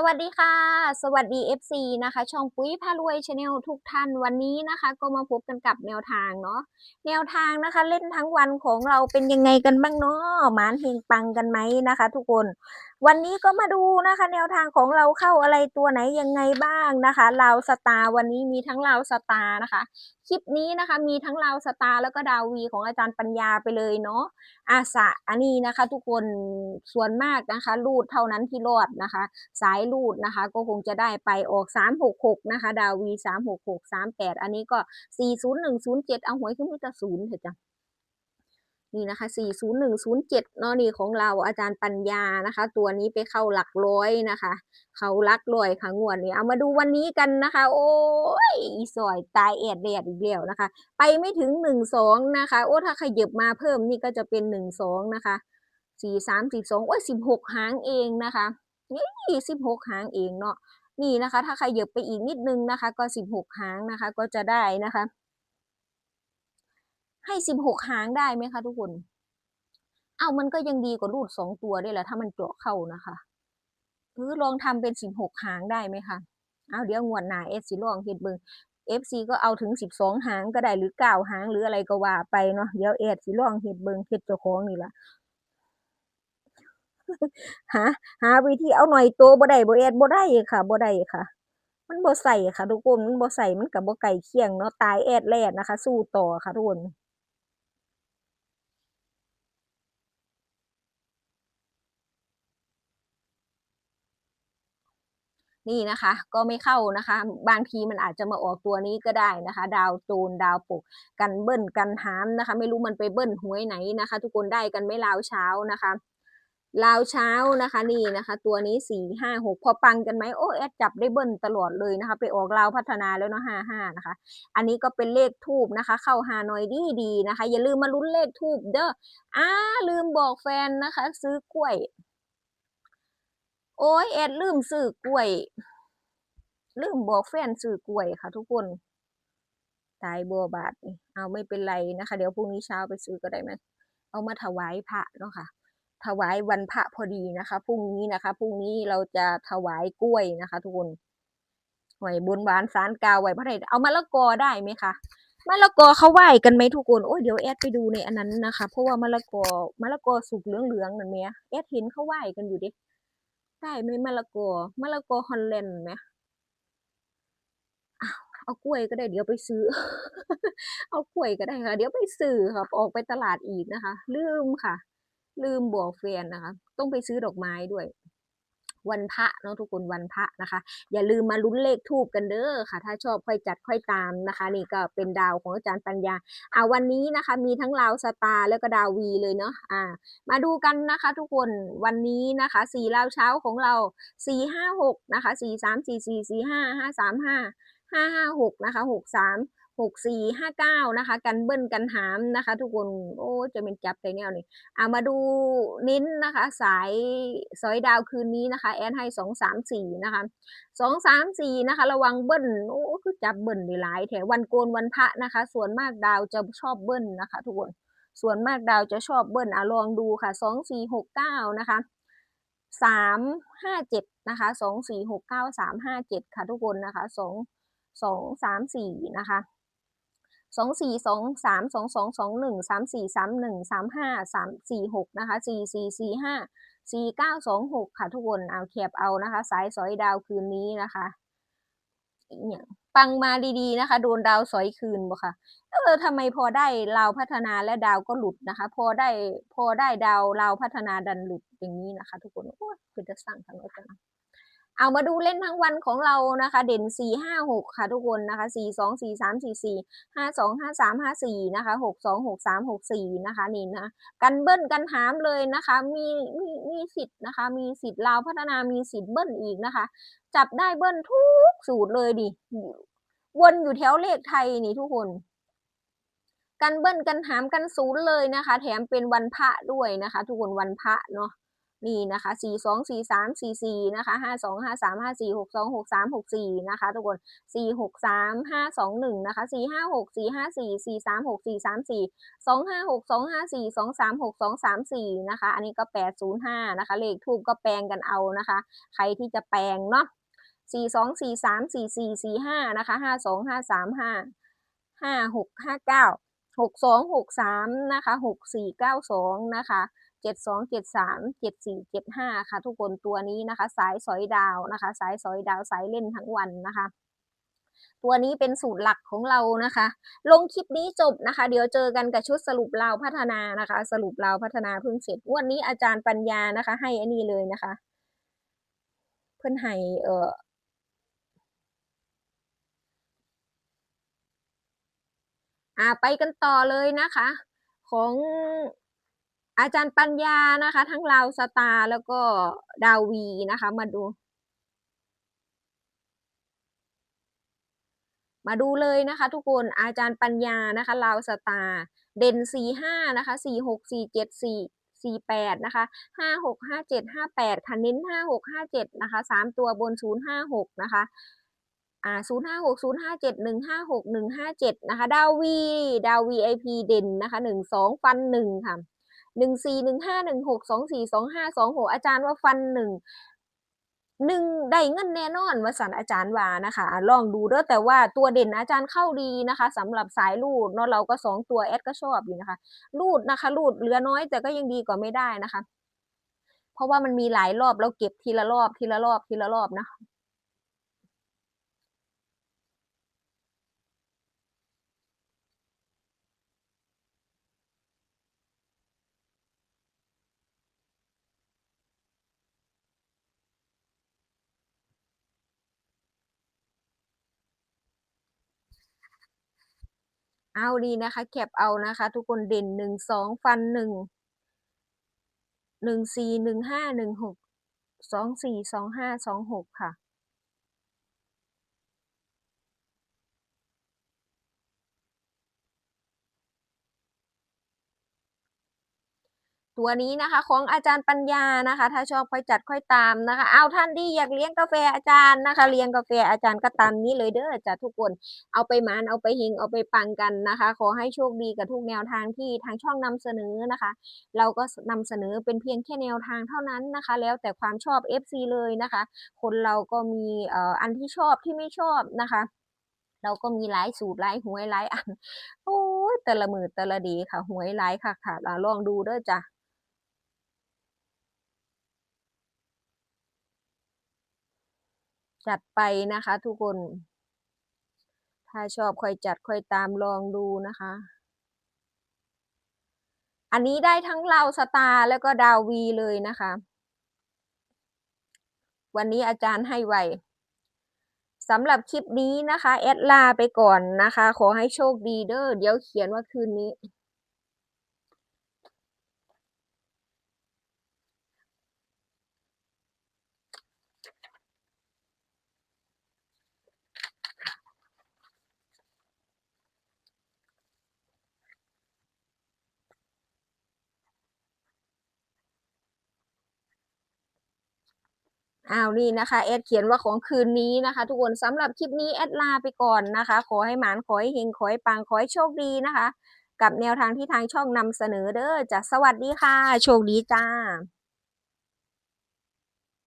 สวัสดีค่ะ สวัสดี FC นะคะ ช่องปุ้ยพารวยชาแนลทุกท่านวันนี้นะคะ ก็มาพบกันกับแนวทางเนาะแนวทางนะคะ เล่นทั้งวันของเราเป็นยังไงกันบ้างเนาะหมานเฮงปังกันไหมนะคะ ทุกคน วันนี้ก็มาดูนะคะ แนวทางของเราเข้าอะไรตัวไหนยังไงบ้างนะคะลาวสตาร์วันนี้มีทั้งลาวสตาร์นะคะ คลิปนี้นะคะ มีทั้งลาวสตาร์แล้วก็ดาววีของอาจารย์ปัญญาไปเลยเนาะอาสะอันนี้นะคะ ทุกคนส่วนมากนะคะรูดเท่านั้นที่รอดนะคะ สายรูดนะคะ ก็คงจะได้ไปออก 366 นะคะ ดาวี 366 38 อันนี้ก็ 40107 เอาหวยขึ้นมิตรศูนย์เถอะจ้ะ นี่นะคะ 40107 เนาะนี่ของเราอาจารย์ปัญญานะคะ ตัวนี้ไปเข้าหลักร้อยนะคะ เขาลักลอยค่ะงวดนี้เอามาดูวันนี้กันนะคะ โอ้ยอีสอยตายแอดแดดอีกแล้วนะคะ ไปไม่ถึง 12 นะคะ โอ้ถ้าขยับมาเพิ่มนี่ก็จะเป็น 12 นะคะ 4 3 12 โอ้ย 16 หางเองนะคะนี่สิบหกหางเองเนาะนี่นะคะ ถ้าใครเหยียบไปอีกนิดนึงนะคะ ก็สิบหกหางนะคะ ก็จะได้นะคะ ให้สิบหกหางได้ไหมคะทุกคน เอามันก็ยังดีกว่ารูดสองตัวได้แหละถ้ามันเจาะเข้านะคะหรือลองทำเป็นสิบหกหางได้ไหมคะเอาเดี๋ยวงวดหน้าเอฟซีลองเฮ็ดเบิงเอฟซีก็เอาถึงสิบสองหางก็ได้หรือเก้าหางหรืออะไรก็ว่าไปเนาะเดี๋ยวเอฟซีลองเฮ็ดเบิงเฮ็ดเจ้าของนี่ละหาหาวิธีเอาหน่อยโตบ่ได้บ่แอดบ่ได้ค่ะบ่ได้ค่ะ มันบ่ใส่ค่ะ ทุกคนมันบ่ใส่มันก็บ่ไกลเคียงเนาะตายแอดแลดนะคะ สู้ต่อค่ะทุกคน นี่นะคะ ก็ไม่เข้านะคะ บางทีมันอาจจะมาออกตัวนี้ก็ได้นะคะ ดาวโจนดาวปกกันเบิ้ลกันหามนะคะ ไม่รู้มันไปเบิ้ลหวยไหนนะคะ ทุกคนได้กันไม่ลาวเช้านะคะลาวเช้านะคะนี่นะคะ ตัวนี้สี่ห้าหกพอปังกันไหมโอ้แอดจับได้เบิ้ลตลอดเลยนะคะ ไปออกลาวพัฒนาแล้วเนาะห้าห้านะคะ อันนี้ก็เป็นเลขทูบนะคะ เข้าฮานอยดีดีนะคะ อย่าลืมมาลุ้นเลขทูบเด้ออ้าลืมบอกแฟนนะคะ ซื้อกล้วย โอ้ยแอดลืมซื้อกล้วย ลืมบอกแฟนซื้อกล้วยค่ะ ทุกคนตายบัวบาทเอาไม่เป็นไรนะคะ เดี๋ยวพรุ่งนี้เช้าไปซื้อก็ได้ไหมเอามาถวายพระเนาะค่ะ ถวายวันพระพอดีนะคะพรุ่งนี้นะคะพรุ่งนี้เราจะถวายกล้วยนะคะ ทุกคนหวยบุญหวานสารกาวไหวพระไทยเอามะละกอได้ไหมคะมะละกอเขาไหวกันไหมทุกคนโอ้ยเดี๋ยวแอดไปดูในอันนั้นนะคะ เพราะว่ามะละกอมะละกอสุกเหลืองๆนั่นไหมแอดเห็นเขาไหวกันอยู่ดิ ได้ไหมมะละกอมะละกอฮอลแลนด์ไหมเอากล้วยก็ได้เดี๋ยวไปซื้อ เอากล้วยก็ได้ค่ะ เดี๋ยวไปซื้อค่ะออกไปตลาดอีกนะคะ ลืมค่ะ ลืมบอกแฟนนะคะ ต้องไปซื้อดอกไม้ด้วย วันพระเนาะทุกคนวันพระนะคะ อย่าลืมมาลุ้นเลขทูบกันเด้อค่ะ ถ้าชอบค่อยจัดค่อยตามนะคะ นี่ก็เป็นดาวของอาจารย์ปัญญาอ่าวันนี้นะคะ มีทั้งลาวสตาร์แล้วก็ดาววีเลยเนาะอ่า มาดูกันนะคะ ทุกคนวันนี้นะคะสี่ลาวเช้าของเราสี่ห้าหกนะคะสี่สามสี่สี่สี่ห้าห้าสามห้าห้าห้าหกนะคะหกสาม หกสี่ห้าเก้านะคะ กันเบิ้ลกันหามนะคะ ทุกคนโอ้จะเป็นจับใจแนวนี่เอามาดูนิ้นนะคะ สายสอยดาวคืนนี้นะคะ แอนให้สองสามสี่นะคะสองสามสี่นะคะ ระวังเบิ้ลโอ้คือจับเบิ้ลได้หลายแถววันโกนวันพระนะคะ ส่วนมากดาวจะชอบเบิ้ลนะคะ ทุกคนส่วนมากดาวจะชอบเบิ้ลอะลองดูค่ะสองสี่หกเก้านะคะสามห้าเจ็ดนะคะสองสี่หกเก้าสามห้าเจ็ดค่ะทุกคนนะคะสองสองสามสี่นะคะ สองสี่สองสามสองสองสองหนึ่งสามสี่สามหนึ่งสามห้าสามสี่หกนะคะสี่สี่สี่ห้าสี่เก้าสองหกค่ะทุกคนเอาแคบเอานะคะ สายสอยดาวคืนนี้นะคะอย่างปังมาดีๆนะคะ โดนดาวสอยคืนบ่ค่ะเออทำไมพอได้ลาวพัฒนาและดาวก็หลุดนะคะ พอได้พอได้ดาวลาวพัฒนาดันหลุดอย่างนี้นะคะ ทุกคนโอ้ยคือจะสั่งทางอาจารย์ เอามาดูเล่นทั้งวันของเรานะคะ เด่นสี่ห้าหกค่ะทุกคนนะคะสี่สองสี่สามสี่สี่ห้าสองห้าสามห้าสี่นะคะหกสองหกสามหกสี่นะคะนี่นะกันเบิ้ลกันหามเลยนะคะ มีมีมีสิทธิ์นะคะ มีสิทธิ์ลาวพัฒนามีสิทธิ์เบิ้ลอีกนะคะ จับได้เบิ้ลทุกสูตรเลยดิ วนอยู่แถวเลขไทยนี่ทุกคนกันเบิ้ลกันหามกันศูนย์เลยนะคะ แถมเป็นวันพระด้วยนะคะ ทุกคนวันพระเนาะ นี่นะคะสี่สองสี่สามสี่สี่นะคะห้าสองห้าสามห้าสี่หกสองหกสามหกสี่นะคะทุกคนสี่หกสามห้าสองหนึ่งนะคะสี่ห้าหกสี่ห้าสี่สี่สามหกสี่สามสี่สองห้าหกสองห้าสี่สองสามหกสองสามสี่นะคะอันนี้ก็แปดศูนย์ห้านะคะเลขทูบก็แปลงกันเอานะคะ ใครที่จะแปลงเนาะสี่สองสี่สามสี่สี่สี่ห้านะคะห้าสองห้าสามห้าห้าหกห้าเก้าหกสองหกสามนะคะหกสี่เก้าสองนะคะ เจ็ดสองเจ็ดสามเจ็ดสี่เจ็ดห้าค่ะ ทุกคนตัวนี้นะคะ สายสอยดาวนะคะ สายสอยดาวสายเล่นทั้งวันนะคะ ตัวนี้เป็นสูตรหลักของเรานะคะ ลงคลิปนี้จบนะคะ เดี๋ยวเจอกันกับชุดสรุปเราพัฒนานะคะ สรุปเราพัฒนาเพิ่งเสร็จวันนี้อาจารย์ปัญญานะคะ ให้อันนี้เลยนะคะ เพื่อนให้เอ่ออ่าไปกันต่อเลยนะคะ ของ อาจารย์ปัญญานะคะ ทั้งลาวสตาร์แล้วก็ดาวีนะคะ มาดู มาดูเลยนะคะ ทุกคนอาจารย์ปัญญานะคะลาวสตาร์เด่นสี่ห้านะคะสี่หกสี่เจ็ดสี่สี่แปดนะคะห้าหกห้าเจ็ดห้าแปดค่ะเน้นห้าหกห้าเจ็ดนะคะสามตัวบนศูนย์ห้าหกนะคะอ่าศูนย์ห้าหกศูนย์ห้าเจ็ดหนึ่งห้าหกหนึ่งห้าเจ็ดนะคะ ดาวี ดาวีไอพีเด่นนะคะหนึ่งสองฟันหนึ่งค่ะ หนึ่งสี่หนึ่งห้าหนึ่งหกสองสี่สองห้าสองหกอาจารย์ว่าฟันหนึ่งหนึ่งได้เงินแน่นอนว่าสันอาจารย์ว่านะคะ ลองดูเด้อแต่ว่าตัวเด่นอาจารย์เข้าดีนะคะสำหรับสายลูดเนาะเราก็สองตัวแอดก็ชอบอยู่นะคะลูดนะคะลูดเหลือน้อยแต่ก็ยังดีกว่าไม่ได้นะคะ เพราะว่ามันมีหลายรอบแล้วเก็บทีละรอบทีละรอบทีละรอบนะ เอาดีนะคะ แคปเอานะคะ ทุกคนเด่นหนึ่งสองฟันหนึ่งหนึ่งสี่หนึ่งห้าหนึ่งหกสองสี่สองห้าสองหกค่ะ ตัวนี้นะคะ ของอาจารย์ปัญญานะคะ ถ้าชอบค่อยจัดค่อยตามนะคะ เอาท่านที่อยากเลี้ยงกาแฟอาจารย์นะคะ เลี้ยงกาแฟอาจารย์ก็ตามนี้เลยเด้อจ้ะทุกคนเอาไปมานเอาไปหิงเอาไปปังกันนะคะ ขอให้โชคดีกับทุกแนวทางที่ทางช่องนำเสนอนะคะ เราก็นำเสนอเป็นเพียงแค่แนวทางเท่านั้นนะคะ แล้วแต่ความชอบ FC เลยนะคะ คนเราก็มีเอ่ออันที่ชอบที่ไม่ชอบนะคะเราก็มีหลายสูตรหลายหวยหลายอัน โอ้ยแต่ละมือแต่ละดีค่ะ หวยหลายค่ะค่ะลองดูเด้อจ้ะ จัดไปนะคะทุกคน ถ้าชอบค่อยจัดค่อยตามลองดูนะคะ อันนี้ได้ทั้งเราสตาร์แล้วก็ดาววีเลยนะคะ วันนี้อาจารย์ให้ไวสำหรับคลิปนี้นะคะ แอดลาไปก่อนนะคะ ขอให้โชคดีเด้อเดี๋ยวเขียนว่าคืนนี้ อ้าวนี่นะคะแอดเขียนว่าของคืนนี้นะคะ ทุกคนสำหรับคลิปนี้แอดลาไปก่อนนะคะ ขอให้หมานขอให้เฮงขอให้ปังขอให้โชคดีนะคะ กับแนวทางที่ทางช่องนำเสนอเด้อจะสวัสดีค่ะ โชคดีจ้า